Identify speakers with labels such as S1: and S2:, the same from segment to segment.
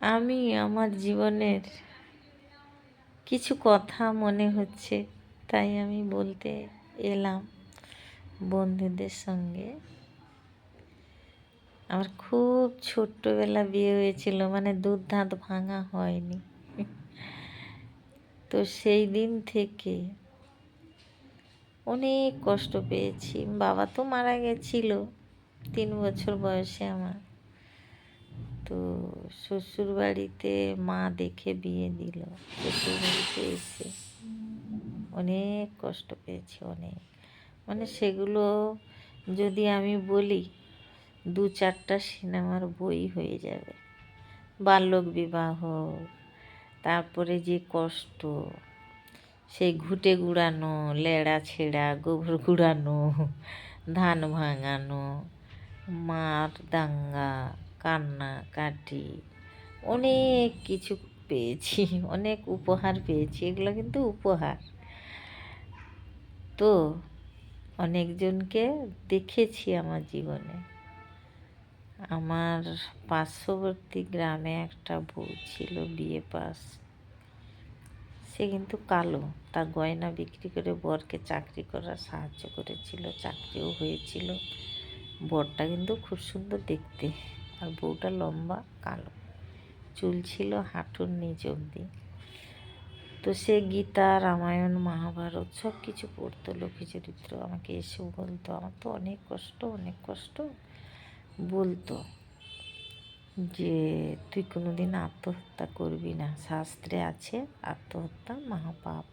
S1: আমি আমার জীবনের কিছু কথা মনে হচ্ছে, তাই আমি বলতে এলাম বন্ধুদের সঙ্গে। আমার খুব ছোট্টবেলা বিয়ে হয়েছিল মানে দুধ দাঁত ভাঙা হয়নি। তো সেই দিন থেকে অনেক কষ্ট পেয়েছি। বাবা তো মারা গেছিল তিন বছর বয়সে আমার। তো শ্বশুর বাড়িতে মা দেখে বিয়ে দিল। শ্বশুর বাড়িতে এসে অনেক কষ্ট পেয়েছি, অনেক। মানে সেগুলো যদি আমি বলি, দু চারটা সিনেমার বই হয়ে যাবে। বাল্যক বিবাহ, তারপরে যে কষ্ট সেই ঘুটে গুড়ানো, লেড়া ছেঁড়া, গোবর গুড়ানো, ধান ভাঙানো, মার দাঙ্গা কান্না, কাটি, অনেক কিছু পেয়েছি, অনেক উপহার পেয়েছি, এগুলো কিন্তু উপহার। তো অনেকজনকে দেখেছি আমার জীবনে। আমার পার্শ্ববর্তী গ্রামে একটা বউ ছিল, বিয়ে পাস। সে কিন্তু কালো, তার গয়না বিক্রি করে বরকে চাকরি করার সাহায্য করেছিল, চাকরিও হয়েছিল। বরটা কিন্তু খুব সুন্দর দেখতে। আর বউটা লম্বা, কালো। চুল ছিল হাঁটুর নিচ অবধি। তো সে গীতা, রামায়ণ, মহাভারত সব কিছু পড়তো লক্ষ্মী চরিত্র আমাকে এসেও বলতো। আমার তো অনেক কষ্ট অনেক কষ্ট বলতো যে, তুই কোনো দিন আত্মহত্যা করবি না। শাস্ত্রে আছে, আত্মহত্যা মহাপাপ।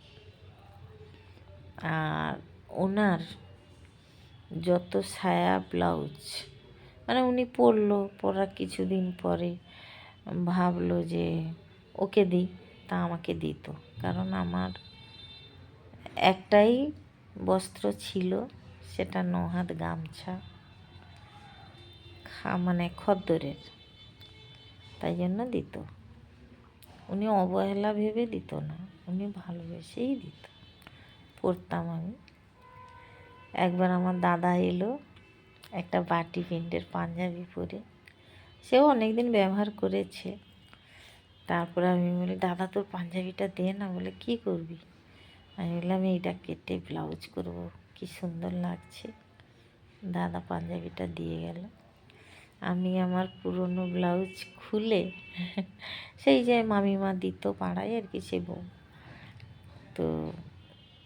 S1: আর ওনার যত সায়া ব্লাউজ মানে উনি পরলো পরার কিছুদিন পরে ভাবলো যে ওকে দিই, তা আমাকে দিত। কারণ আমার একটাই বস্ত্র ছিল, সেটা নহাত গামছা, খা মানে খদ্দরের। তাই জন্য দিত। উনি অবহেলা ভেবে দিত না, উনি ভালোবেসেই দিত। পড়তাম আমি। একবার আমার দাদা এলো একটা বাটি প্রিন্টের পাঞ্জাবি পরে। সেও অনেক দিন ব্যবহার করেছে। তারপরে আমি বলি, দাদা, তোর পাঞ্জাবিটা দে না। বলে, কি করবি? আমি বললাম, এইটা কেটে ব্লাউজ করব। কি সুন্দর লাগছে। দাদা পাঞ্জাবিটা দিয়ে গেল। আমি আমার পুরনো ব্লাউজ খুলে সেই যে মামিমা দিত পাড়ায় আর কি, সে বউ। তো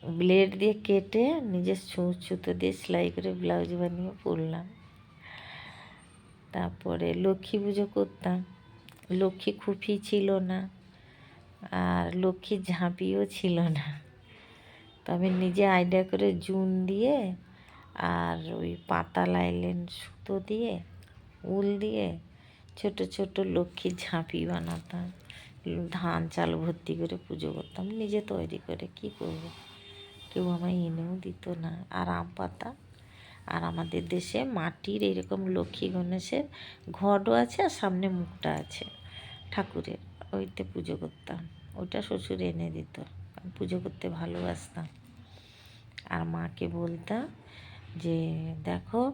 S1: ব্লেড দিয়ে কেটে নিজের ছুঁচ ছুতো দিয়ে সেলাই করে ব্লাউজ বানিয়ে পরলাম। তারপরে লক্ষ্মী পুজো করতাম। লক্ষ্মী খুফি ছিল না আর লক্ষ্মীর ঝাঁপিও ছিল না। তো আমি নিজে আইডিয়া করে জুন দিয়ে আর ওই পাতা লাইলেন সুতো দিয়ে, উল দিয়ে ছোট ছোট লক্ষ্মীর ঝাঁপি বানাতাম। ধান চাল ভর্তি করে পুজো করতাম। নিজে তৈরি করে কি করব? কেউ আমায় এনেও দিত না। আর আম পাতা, আর আমাদের দেশে মাটির এরকম লক্ষ্মী গণেশের ঘটও আছে আর সামনে মুখটা আছে ঠাকুরের। ওইতে পুজো করতাম। ওইটা শ্বশুর এনে দিত। পুজো করতে ভালোবাসতাম। আর মাকে বলতাম যে, দেখো,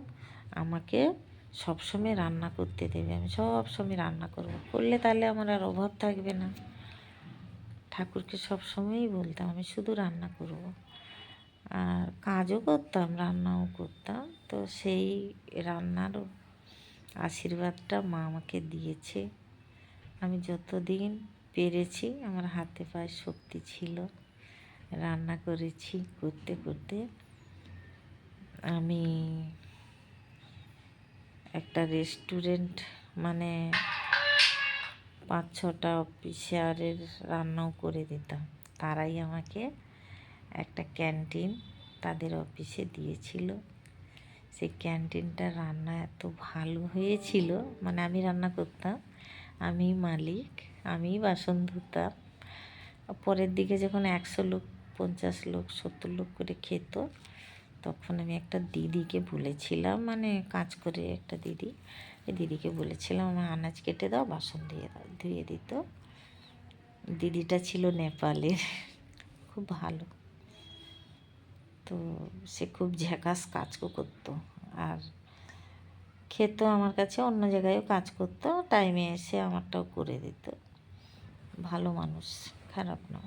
S1: আমাকে সবসময় রান্না করতে দেবে। আমি সবসময় রান্না করব। করলে তাহলে আমার আর অভাব থাকবে না। ঠাকুরকে সবসময়ই বলতাম, আমি শুধু রান্না করব। আর কাজও করতাম, রান্নাও করতাম। তো সেই রান্নারও আশীর্বাদটা মা আমাকে দিয়েছে। আমি যতদিন পেরেছি, আমার হাতে পায়ে শক্তি ছিল, রান্না করেছি করতে করতে, আমি একটা রেস্টুরেন্ট মানে পাঁচ ছটা অফিসারের রান্নাও করে দিতাম। তারাই আমাকে একটা ক্যান্টিন তাদের অফিসে দিয়েছিল। সেই ক্যান্টিনটা রান্না এত ভালো হয়েছিল মানে আমি রান্না করতাম, আমি মালিক, আমি বাসন ধুতাম। পরের দিকে যখন একশো লোক, পঞ্চাশ লোক, সত্তর লোক করে খেত, তখন আমি একটা দিদিকে বলেছিলাম মানে কাজ করে একটা দিদি দিদিকে বলেছিলাম, আমার আনাজ কেটে দাও, বাসন দিয়ে দাও, ধুয়ে দিত। দিদিটা ছিল নেপালের, খুব ভালো। তো সে খুব ঝ্যাকাস কাজ করতো। আর খেতো আমার কাছে, অন্য জায়গায়ও কাজ করতো। টাইমে এসে আমারটাও করে দিত। ভালো মানুষ, খারাপ না।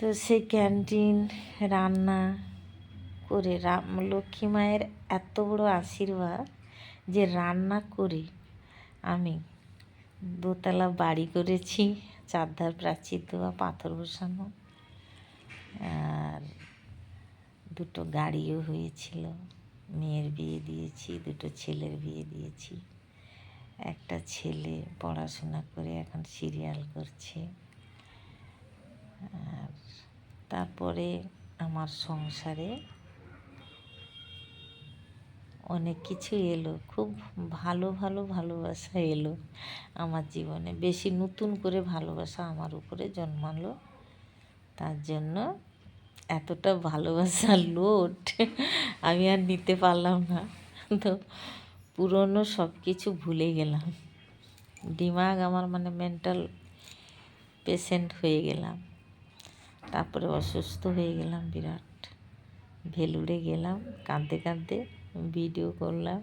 S1: তো সেই ক্যান্টিন, রান্না করে, রাম, লক্ষ্মী মায়ের এত বড় আশীর্বাদ যে রান্না করে আমি দোতলা বাড়ি করেছি, চারধার প্রাচীর দেওয়া, পাথর বসানো। আর দুটো গাড়িও হয়েছিল। মেয়ের বিয়ে দিয়েছি, দুটো ছেলের বিয়ে দিয়েছি। একটা ছেলে পড়াশোনা করে এখন সিরিয়াল করছে। আর তারপরে আমার সংসারে অনেক কিছু এলো, খুব ভালো ভালো ভালোবাসা এলো আমার জীবনে। বেশি নতুন করে ভালোবাসা আমার উপরে জন্মালো। তার জন্য এতটা ভালোবাসার লোড আমি আর নিতে পারলাম না। তো পুরনো সব কিছু ভুলে গেলাম। দিমাগ আমার মানে মেন্টাল পেশেন্ট হয়ে গেলাম। তারপরে অসুস্থ হয়ে গেলাম বিরাট। ভেলুড়ে গেলাম, কাঁদতে কাঁদতে ভিডিও করলাম।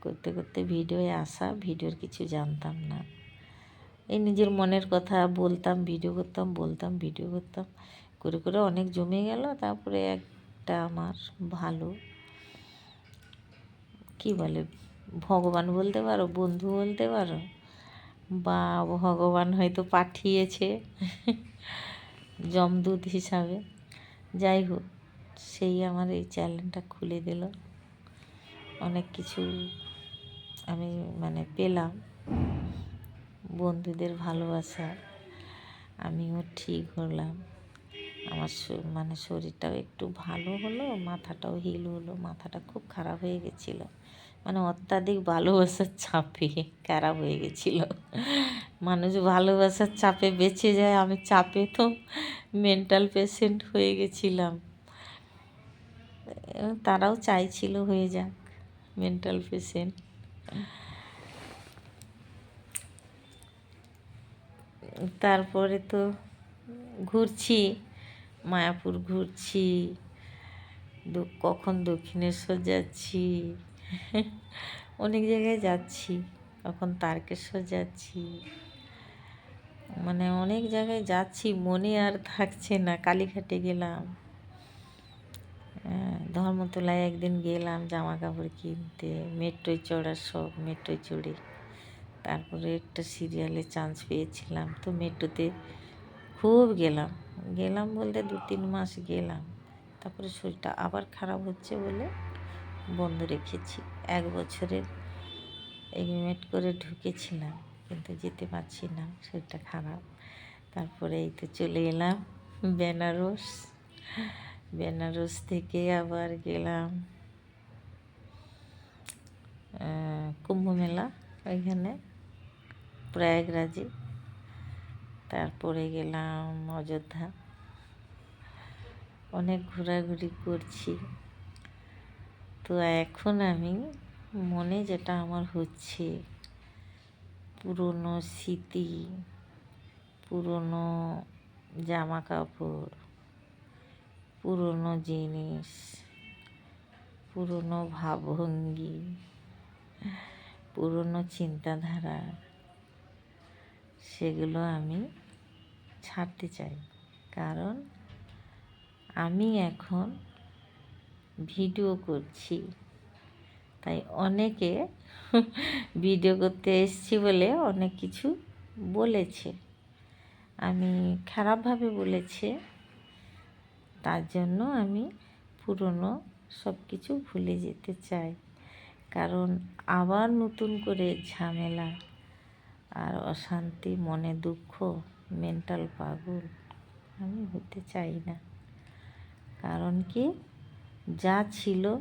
S1: করতে করতে ভিডিওয়ে আসা ভিডিওর কিছু জানতাম না। এই নিজের মনের কথা বলতাম, ভিডিও করতাম, বলতাম, ভিডিও করতাম। করে করে অনেক জমে গেল, তারপরে একটা আমার ভালো, কি বলে, ভগবান বলতে পারো, বন্ধু বলতে পারো, বা ভগবান হয়তো পাঠিয়েছে জমদূত হিসাবে। যাই হোক, সেই আমার এই চ্যানেলটা খুলে দিল। অনেক কিছু আমি মানে পেলাম। বন্ধুদের ভালোবাসা, আমিও ঠিক হলাম। আমার মানে শরীরটাও একটু ভালো হলো, মাথাটাও হিল হলো, মাথাটা খুব খারাপ হয়ে গেছিল। মানে অত্যাধিক ভালোবাসার চাপে খারাপ হয়ে গেছিল। মানুষ ভালোবাসার চাপে বেঁচে যায়, আমি চাপে তো মেন্টাল পেশেন্ট হয়ে গেছিলাম। তারাও চাইছিল হয়ে যাক মেন্টাল পেশেন্ট তারপরে তো ঘুরছি মায়াপুর ঘুরছি কখন দক্ষিণেশ্বর যাচ্ছি অনেক জায়গায় যাচ্ছি কখন তারকেশ্বর যাচ্ছি মানে অনেক জায়গায় যাচ্ছি মনে আর থাকছে না কালীঘাটে গেলাম হ্যাঁ, ধর্মতলায় একদিন গেলাম জামা কাপড় কিনতে মেট্রোয় চড়ার সব মেট্রোয় চড়ে। তারপরে একটা সিরিয়ালে চান্স পেয়েছিলাম। তো মেট্রোতে খুব গেলাম। গেলাম বলতে দু তিন মাস গেলাম। তারপরে শরীরটা আবার খারাপ হচ্ছে বলে বন্ধ রেখেছি। এক বছরের এগ্রিমেন্ট করে ঢুকেছিলাম, কিন্তু যেতে পারছি না, শরীরটা খারাপ। তারপরে এই তো চলে এলাম বেনারস। বেনারস থেকে আবার গেলাম কুম্ভ মেলা ওইখানে। প্রয়াগরাজে। তারপরে গেলাম অযোধ্যা। অনেক ঘোরাঘুরি করছি। তো এখন আমি মনে যেটা আমার হচ্ছে, পুরনো স্মৃতি, পুরনো জামা কাপড় পুরনো জিনিস, পুরনো ভাবভঙ্গি, পুরনো চিন্তাধারা। সেগুলো আমি ছাড়তে চাই। কারণ আমি এখন ভিডিও করছি। তাই অনেকে ভিডিও করতে এসছি বলে অনেক কিছু বলেছে। আমি খারাপভাবে বলেছে। তার জন্য আমি পুরনো সব কিছু ভুলে যেতে চাই। কারণ আবার নতুন করে ঝামেলা আর অশান্তি, মনে দুঃখ মেন্টাল পাগল। আমি হতে চাই না। কারণ কি? যা ছিল,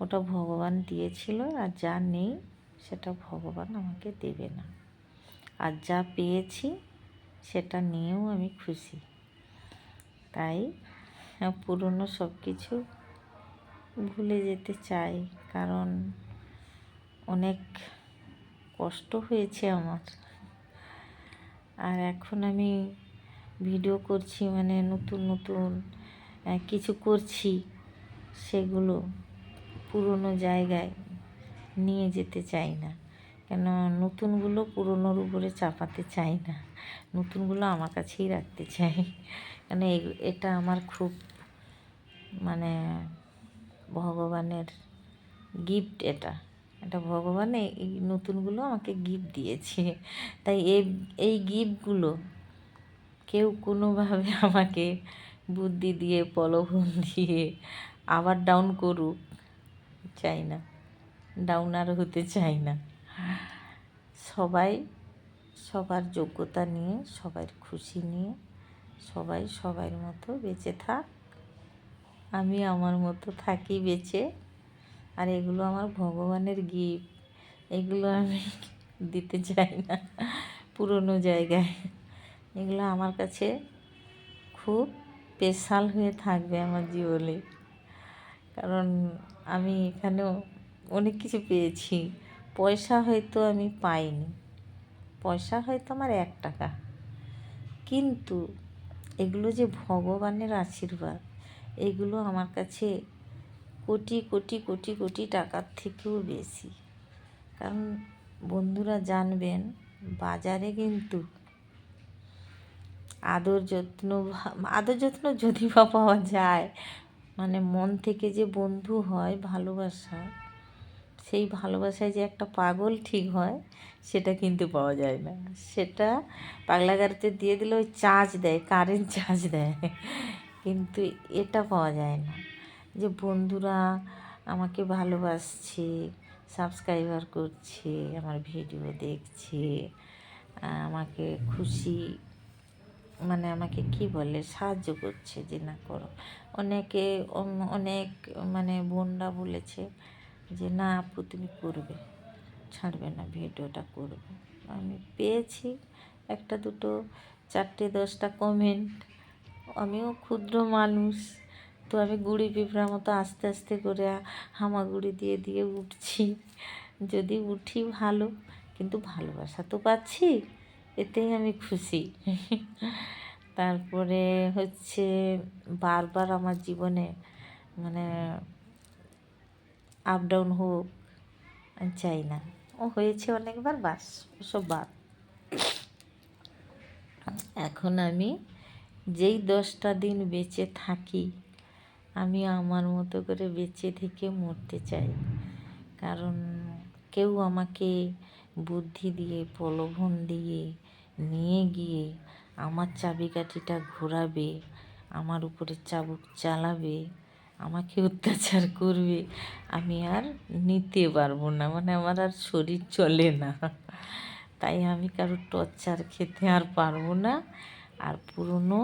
S1: ওটা ভগবান দিয়েছিল আর যা নেই, সেটা ভগবান আমাকে দেবে না। আর যা পেয়েছি, সেটা নিয়েও আমি খুশি। তাই পুরনো সব কিছু ভুলে যেতে চাই। কারণ অনেক কষ্ট হয়েছে আমার। আর এখন আমি ভিডিও করছি মানে নতুন নতুন কিছু করছি সেগুলো পুরনো জায়গায় নিয়ে যেতে চাই না। কেন নতুনগুলো পুরনোর উপরে চাপাতে চাই না। নতুনগুলো আমার কাছেই রাখতে চাই। কেন এটা আমার খুব মানে ভগবানের গিফট এটা। এটা ভগবান এই নতুনগুলো আমাকে গিফট দিয়েছে। তাই এই এই গিফটগুলো কেউ কোনোভাবে আমাকে বুদ্ধি দিয়ে প্রলোভন দিয়ে আবার ডাউন করুক, চাই না। ডাউন আর হতে চাই না। সবাই সবার যোগ্যতা নিয়ে, সবার খুশি নিয়ে, সবাই সবার মতো বেঁচে থাক। আমি আমার মতো থাকি বেঁচে। আর এগুলো আমার ভগবানের গিফট এগুলো আমি দিতে চাই না, পুরনো জায়গায়। এগুলো আমার কাছে খুব স্পেশাল হয়ে থাকবে আমার জীবনে। কারণ আমি এখানেও অনেক কিছু পেয়েছি। পয়সা হয়তো আমি পাইনি। পয়সা হয়তো আমার এক টাকা। কিন্তু এগুলো যে ভগবানের আশীর্বাদ, এগুলো আমার কাছে কোটি কোটি কোটি কোটি টাকার থেকেও বেশি। কারণ বন্ধুরা জানবেন, বাজারে কিন্তু আদর যত্ন আদর যত্ন যদি বা পাওয়া যায় মানে মন থেকে যে বন্ধু হয় ভালোবাসা, সেই ভালোবাসায় যে একটা পাগল ঠিক হয়, সেটা কিন্তু পাওয়া যায় না। সেটা পাগলা গাড়িতে দিয়ে দিলে ওই চার্জ দেয় কারেন্ট চার্জ দেয়। কিন্তু এটা পাওয়া যায় না। যে বন্ধুরা আমাকে ভালোবাসছে সাবস্ক্রাইবার করছে, আমার ভিডিও দেখছে, আমাকে খুশি মানে আমাকে কি বলে, সাহায্য করছে যে না করো। অনেকে অনেক মানে বোনরা বলেছে যে, না আপু, তুমি করবে, ছাড়বে না, ভিডিওটা করবে। আমি পেয়েছি একটা দুটো, চারটে, দশটা কমেন্ট আমিও ক্ষুদ্র মানুষ। তো আমি গুড়ি পিঁপড়ার মতো আস্তে আস্তে করে হামাগুড়ি দিয়ে দিয়ে উঠছি। যদি উঠি ভালো, কিন্তু ভালোবাসা তো পাচ্ছি, এতেই আমি খুশি। তারপরে হচ্ছে বারবার আমার জীবনে মানে আপ ডাউন হোক চাই না। ও হয়েছে অনেকবার, বাস ওসব বাদ। এখন আমি যেই দশটা দিন বেঁচে থাকি আমি আমার মতো করে বেঁচে থেকে মরতে চাই। কারণ কেউ আমাকে বুদ্ধি দিয়ে, প্রলোভন দিয়ে নিয়ে গিয়ে আমার চাবিকাঠিটা ঘোরাবে, আমার উপরে চাবুক চালাবে, আমাকে অত্যাচার করবে, আমি আর নিতে পারব না। মানে আমার আর শরীর চলে না। তাই আমি কারও টর্চার খেতে আর পারব না। আর পুরনো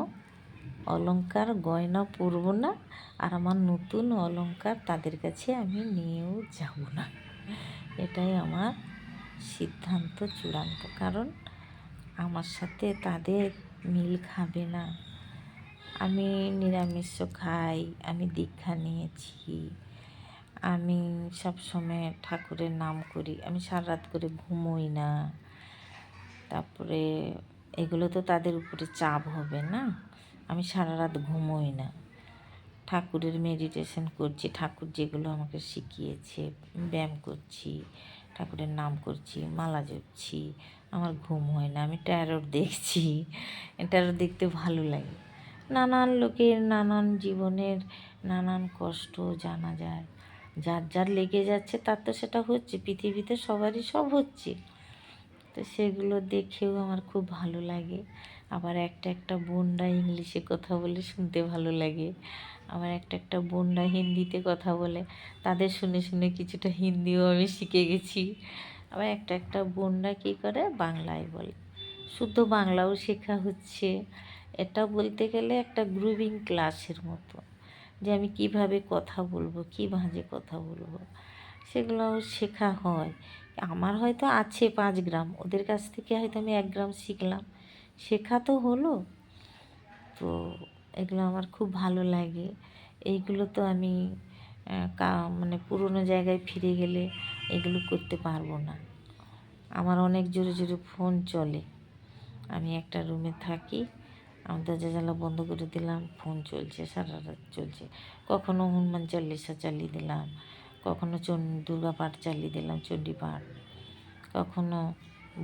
S1: অলংকার গয়না পরবো না, আর আমার নতুন অলংকার তাদের কাছে আমি নিয়েও যাব না। এটাই আমার সিদ্ধান্ত চূড়ান্ত। কারণ আমার সাথে তাদের মিল খাবে না। আমি নিরামিষ খাই, আমি দীক্ষা নিয়েছি, আমি সব সময় ঠাকুরের নাম করি, আমি সারা রাত করে ঘুমোই না। তারপরে এগুলো তো তাদের উপরে চাপ হবে না। আমি সারা রাত ঘুমোই না। ঠাকুরের মেডিটেশন করছি, ঠাকুর যেগুলো আমাকে শিখিয়েছে, ব্যায়াম করছি, ঠাকুরের নাম করছি, মালা জপছি, আমার ঘুম হয় না, আমি ট্যারোট দেখছি। ট্যারোট দেখতে ভালো লাগে। নানান লোকের নানান জীবনের নানান কষ্ট জানা যায়। যার যার লেগে যাচ্ছে তার তো সেটা হচ্ছে, পৃথিবীতে সবারই সব হচ্ছে। তো সেগুলো দেখেও আমার খুব ভালো লাগে। আবার একটা একটা বোনরা ইংলিশে কথা বলে শুনতে ভালো লাগে। আবার একটা একটা বোনরা হিন্দিতে কথা বলে। তাদের শুনে শুনে কিছুটা হিন্দিও আমি শিখে গেছি। আবার একটা একটা বোনরা কী করে? বাংলায় বলে। শুদ্ধ বাংলাও শেখা হচ্ছে। এটা বলতে গেলে একটা গ্রুপিং ক্লাসের মতো। যে আমি কীভাবে কথা বলব, কী ভাঁজে কথা বলব, সেগুলোও শেখা হয়। আমার হয়তো আছে পাঁচ গ্রাম। ওদের কাছ থেকে হয়তো আমি এক গ্রাম শিখলাম। শেখা তো হলো। তো এগুলো আমার খুব ভালো লাগে। এইগুলো তো আমি মানে পুরোনো জায়গায় ফিরে গেলে এগুলো করতে পারব না। আমার অনেক জোরে জোরে ফোন চলে। আমি একটা রুমে থাকি, আমার দরজা জানলা বন্ধ করে দিলাম, ফোন চলছে, সারা রাত চলছে। কখনো হনুমান চল্লিশা চালিয়ে দিলাম, কখনো চন, দুর্গা পাঠ চালিয়ে দিলাম, চণ্ডী পাঠ। কখনো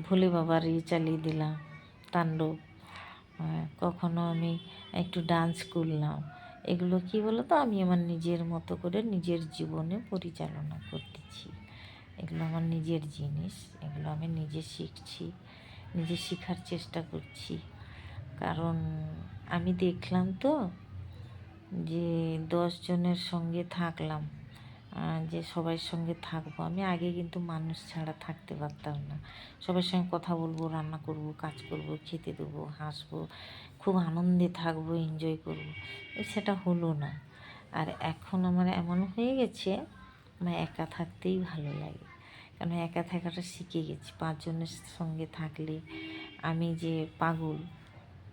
S1: ভোলে বাবার ইয়ে চালিয়ে দিলাম। তাণ্ডব। কখনো আমি একটু ডান্স করলাম। এগুলো কি বলো তো আমি আমার নিজের মতো করে নিজের জীবনে পরিচালনা করতেছি। এগুলো আমার নিজের জিনিস। এগুলো আমি নিজে শিখছি, নিজে শেখার চেষ্টা করছি। কারণ আমি দেখলাম তো যে দশ জনের সঙ্গে থাকলাম। যে সবার সঙ্গে থাকব। আমি আগে কিন্তু মানুষ ছাড়া থাকতে পারতাম না। সবার সঙ্গে কথা বলব, রান্না করব, কাজ করব, খেতে দেবো, হাসবো, খুব আনন্দে থাকব এনজয় করব। সেটা হলো না। আর এখন আমার এমন হয়ে গেছে, আমার একা থাকতেই ভালো লাগে। কারণ একা থাকাটা শিখে গেছি। পাঁচজনের সঙ্গে থাকলে আমি যে পাগল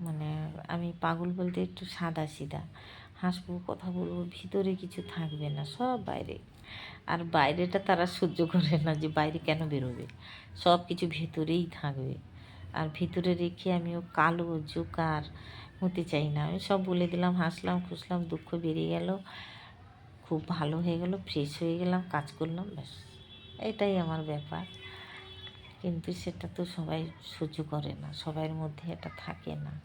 S1: মানে আমি পাগল বলতে একটু সাদা সিধা হাসবো, কথা বলব, ভিতরে কিছু থাকবে না, সব বাইরে। আর বাইরেটা তারা সহ্য করে না যে বাইরে কেন বেরোবে। সব কিছু ভেতরেই থাকবে। আর ভিতরে রেখে আমিও কালো, জোকার হতে চাই না। আমি সব বলে দিলাম, হাসলাম খুশলাম দুঃখ বেরিয়ে গেল। খুব ভালো হয়ে গেল ফ্রেশ হয়ে গেলাম, কাজ করলাম, ব্যাস। এটাই আমার ব্যাপার। কিন্তু সেটা তো সবাই সহ্য করে না সবার মধ্যে এটা থাকে না।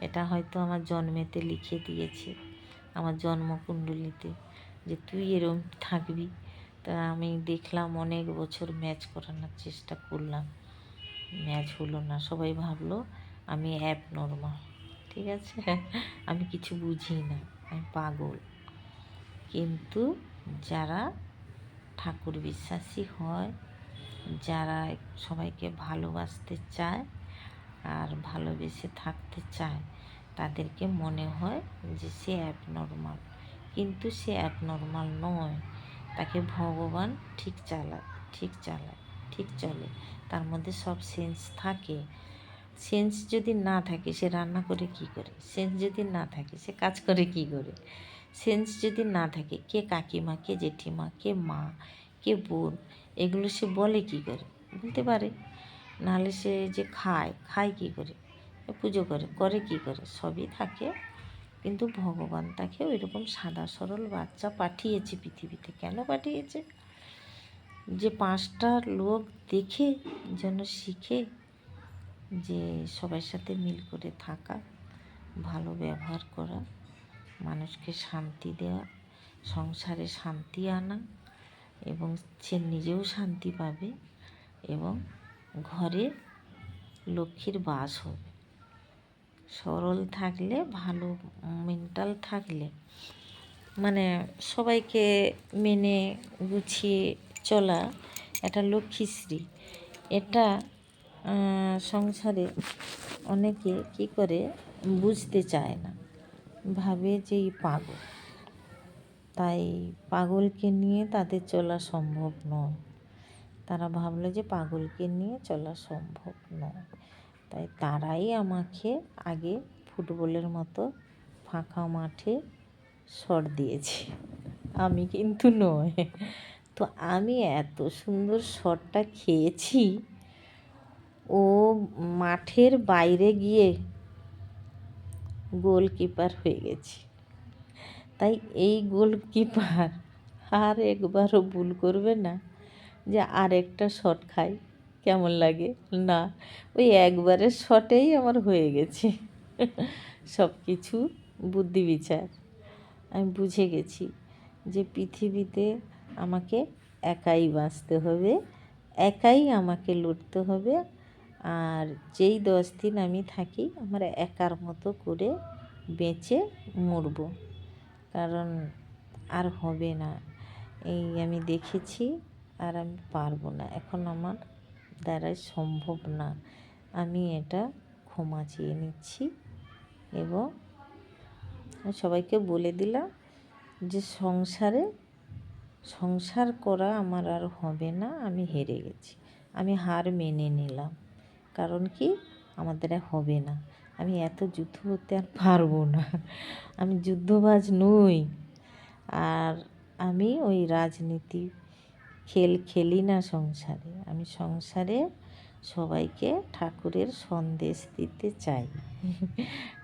S1: এটা হয়তো আমার জন্মেতে লিখে দিয়েছে। আমার জন্মকুণ্ডলিতে, যে তুই এরম থাকবি। তা আমি দেখলাম অনেক বছর ম্যাচ করানোর চেষ্টা করলাম। ম্যাচ হলো না। সবাই ভাবলো, আমি অ্যাপ নর্মাল ঠিক আছে? আমি কিছু বুঝি না, আমি পাগল। কিন্তু যারা ঠাকুর বিশ্বাসী হয়, যারা সবাইকে ভালোবাসতে চায় আর ভালোবেসে থাকতে চায় তাদেরকে মনে হয় যে সে অ্যাবনর্মাল কিন্তু সে অ্যাবনর্মাল নয়। তাকে ভগবান ঠিক চালায় ঠিক চালায় ঠিক চলে। তার মধ্যে সব সেন্স থাকে। সেন্স যদি না থাকে, সে রান্না করে কি করে? সেন্স যদি না থাকে, সে কাজ করে কি করে? সেন্স যদি না থাকে, কে কাকিমা, কে জেঠিমা, কে মা, কে বোন, এগুলো সে বলে কি করে? বলতে পারে। নাহলে সে যে খায় খায় কি করে? পুজো করে করে কি করে? সবই থাকে। কিন্তু ভগবান তাকে ওই রকম সাদা সরল বাচ্চা পাঠিয়েছে পৃথিবীতে। কেন পাঠিয়েছে? যে পাঁচটা লোক দেখে, যেন শিখে যে সবার সাথে মিল করে থাকা, ভালো ব্যবহার করা, মানুষকে শান্তি দেওয়া সংসারে শান্তি আনা এবং সে নিজেও শান্তি পাবে এবং ঘরে লক্ষ্মীর বাস হবে সরল থাকলে, ভালো মেন্টাল থাকলে মানে সবাইকে মেনে গুছিয়ে চলা এটা লক্ষ্মীশ্রী এটা সংসারে অনেকে কি করে, বুঝতে চায় না। ভাবে যে পাগল। তাই পাগলকে নিয়ে তাদের চলা সম্ভব নয়। তারা ভাবলো যে পাগলকে নিয়ে চলা সম্ভব নয়। তাই তারাই আমাকে আগে ফুটবলের মতো ফাঁকা মাঠে শট দিয়েছে। আমি কিন্তু নয়। তো আমি এত সুন্দর শটটা খেয়েছি, ও মাঠের বাইরে গিয়ে গোলকিপার হয়ে গেছি। তাই এই গোলকিপার আর একবারও ভুল করবে না যে আর একটা শট খাই কেমন লাগে? না, ওই একবারের শটেই আমার হয়ে গেছে। সব কিছু বুদ্ধি বিচার। আমি বুঝে গেছি যে পৃথিবীতে আমাকে একাই বাঁচতে হবে, একাই আমাকে লড়তে হবে, আর যেই দশ দিন আমি থাকি, আমার একার মতো করে বেঁচে মরবো। কারণ আর হবে না। এই আমি দেখেছি আর আমি পারব না। এখন আমার দ্বারাই সম্ভব না। আমি এটা ক্ষমা চেয়ে নিচ্ছি এবং সবাইকে বলে দিলাম যে সংসারে সংসার করা আমার আর হবে না, আমি হেরে গেছি। আমি হার মেনে নিলাম। কারণ কি? আমাদের হবে না। আমি এত যুদ্ধ করতে আর পারব না। আমি যুদ্ধবাজ নই। আর আমি ওই রাজনীতি খেল খেলি না সংসারে। আমি সংসারে সবাইকে ঠাকুরের সন্দেশ দিতে চাই।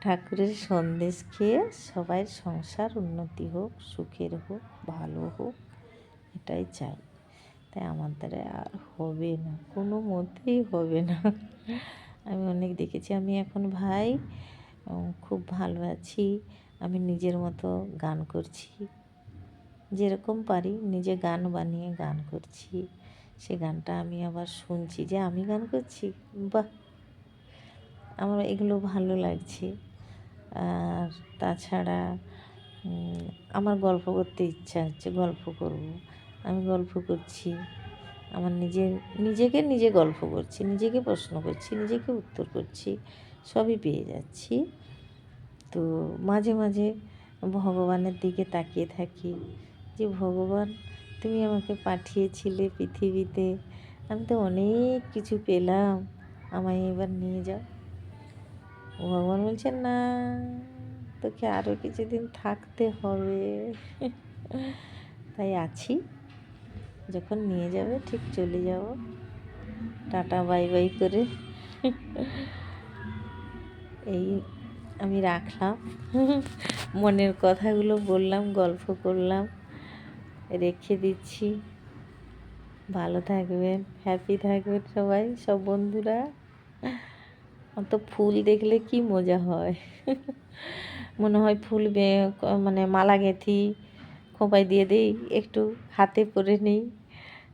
S1: ঠাকুরের সন্দেশ খেয়ে সবাই সংসার উন্নতি হোক, সুখের হোক, ভালো হোক, এটাই চাই। তাই আমার দ্বারা আর হবে না, কোনো মতেই হবে না। আমি অনেক দেখেছি, আমি এখন ভাই খুব ভালো আছি, আমি নিজের মতো গান করছি। যেরকম পারি, নিজে গান বানিয়ে গান করছি। সে গানটা আমি আবার শুনছি যে আমি গান করছি, বাহ! আমার এগুলো ভালো লাগছে। আর তাছাড়া আমার গল্প করতে ইচ্ছা হচ্ছে, গল্প করব। আমি গল্প করছি, আমার নিজের, নিজেকে নিজে গল্প করছি, নিজেকে প্রশ্ন করছি, নিজেকে উত্তর করছি, সবই পেয়ে যাচ্ছি। তো মাঝে মাঝে ভগবানের দিকে তাকিয়ে থাকি যে ভগবান তুমি আমাকে পাঠিয়েছিলে পৃথিবীতে। আমি তো অনেক কিছু পেলাম। আমায় এবার নিয়ে যাও। ভগবান বলছেন না, তোকে আরও কিছুদিন থাকতে হবে। তাই আছি। যখন নিয়ে যাবে, ঠিক চলে যাব। টাটা, বাই বাই করে। এই আমি রাখলাম। মনের কথাগুলো বললাম, গল্প করলাম। রেখে দিচ্ছি। ভালো থাকবেন হ্যাপি থাকবেন সবাই, সব বন্ধুরা। আমার তো ফুল দেখলে কি মজা হয়? মনে হয় ফুল মানে মালা গেঁথি, খোঁপায় দিয়ে দিই, একটু হাতে পরে নিই।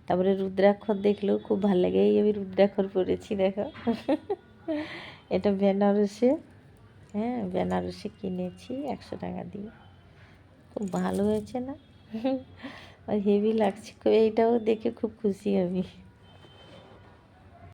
S1: তারপরে রুদ্রাক্ষর দেখলেও খুব ভালো লাগে, এই আমি রুদ্রাক্ষর পরেছি, দেখো। এটা বেনারসে হ্যাঁ বেনারসে কিনেছি, একশো টাকা দিয়ে। খুব ভালো হয়েছে না? আর হেভি লাগছে খুব এইটাও দেখে খুব খুশি আমি